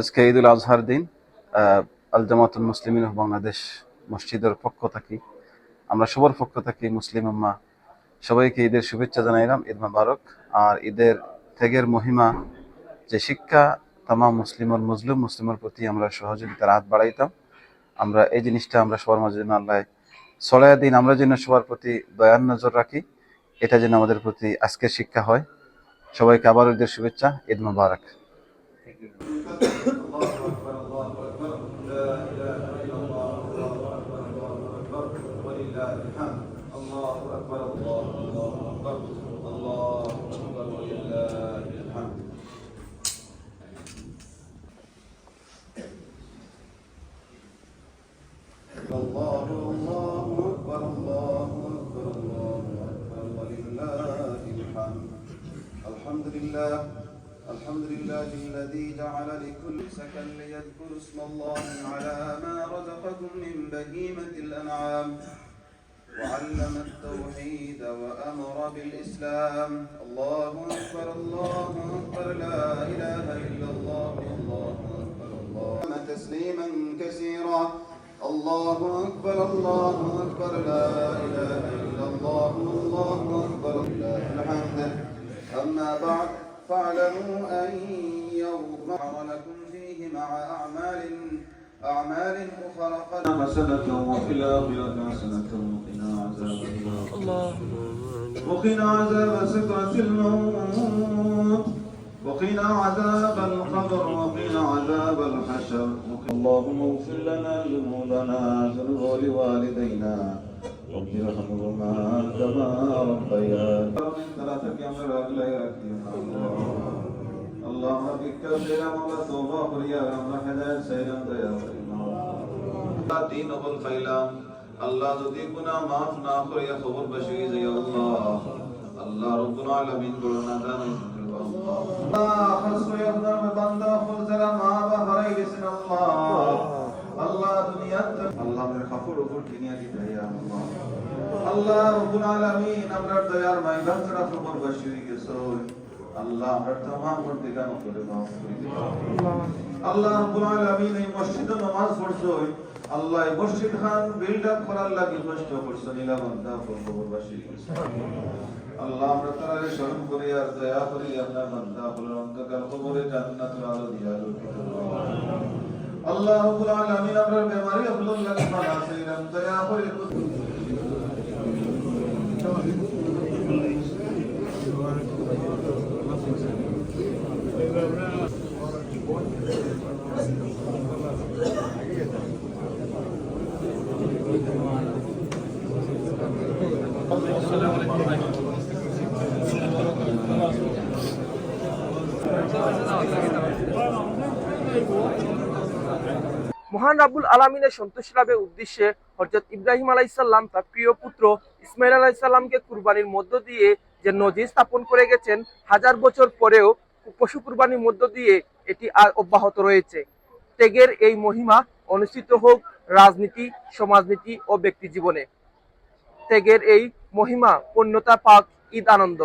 আজকে ঈদুল আজহার দিন। আল জামাতুল মুসলিমিন বাংলাদেশ মসজিদের পক্ষ থাকি। আমরা সবার পক্ষ থাকি মুসলিম আম্মা সবাইকে ঈদের শুভেচ্ছা জানাইলাম, ঈদ মোবারক। আর ঈদের ত্যাগের মহিমা, যে শিক্ষা তামা মুসলিমর মুসলিম মুসলিমের প্রতি আমরা সহযোগিতার হাত বাড়াইতাম। আমরা এই জিনিসটা আমরা সবার মাঝে যেন আল্লাহ ছড়াইয়া দিন, আমরা যেন সবার প্রতি দয়ার নজর রাখি, এটা যেন আমাদের প্রতি আজকের শিক্ষা হয়। সবাইকে আবার ঈদের শুভেচ্ছা, ঈদ মোবারক। الله اكبر الله اكبر الله اكبر الله اكبر ولله الحمد الله اكبر الله اكبر الله اكبر ولله الذي جعل لكل سكن ليذكر اسم الله على ما رزقكم من بهيمة الأنعام. وعلم التوحيد وأمر بالإسلام. الله أكبر الله أكبر لا إله إلا الله الله أكبر الله تسليما كثيرا الله أكبر الله أكبر لا إله إلا الله الله أكبر لله الحمد. أما بعد فاعلموا أن يغفر لكم فيه مع أعمال أعمال أخرى قد حسنة وفي الآخرة حسنة وقنا عذاب النار. وقنا عذاب سكرة الموت وقنا عذاب القبر وقنا عذاب الحشر. اللهم اغفر لنا ذنوبنا ذنوب لوالدينا رب ارحمهما كما ربيانا. من ثلاثة أمر أغلى اللهم بك سيرا مولا توبة قريا আমরা হেদায়েত সৈরাম দয়া করিম দিন অবল ফাইলাম আল্লাহ যদি গুনাহ মাফ না করিয়া খবর বসি যাই আল্লাহ আল্লাহ রব্বুল আলামিন বড় নাদান আল্লাহ খাসু ইয়াখদার মে বান্দা খুল যারা মা বা হারাই গেছেন আল্লাহ আল্লাহ দুনিয়াতে আল্লাহ মেরে খাফুর উপর দুনিয়া কি দয়া আল্লাহ আল্লাহ রব্বুল আলামিন আমরার দয়ার মাইদান ছাড়া খবর বসি হয়ে গেছো আল্লাহ আমরা তামাম মুর্দিগান করে মাফ করে। দিও আল্লাহ রাব্বুল আলামিন এই মসজিদে নামাজ পড়ছো আল্লাহ এই মসজিদ খান বিল্ড আপ করার লাগি কষ্ট করছ নীলাবন্ধা খবরবাসী। আল্লাহ আমরা তারা স্মরণ করি আর দয়া করি আপনার বান্দা হলো অন্ধকার কবরে জান্নাতুল আলো দিয়া লোকিত আল্লাহ রাব্বুল আলামিন আমরা বেমারি লাগি দয়া করে মহান রাব্বুল আলমিনের সন্তোষ লাভের উদ্দেশ্যে হজরত ইব্রাহিম আলাইসাল্লাম তার প্রিয় পুত্র ইসমাইল আলাইসাল্লামকে কুরবানির মধ্য দিয়ে যে নজির স্থাপন করে গেছেন, হাজার বছর পরেও পশু কুরবানির মধ্য দিয়ে এটি আর অব্যাহত রয়েছে। ত্যাগের এই মহিমা অনুষ্ঠিত হোক রাজনীতি, সমাজনীতি ও ব্যক্তি জীবনে। ত্যাগের এই মহিমা, পূর্ণতা পাক ঈদ আনন্দ।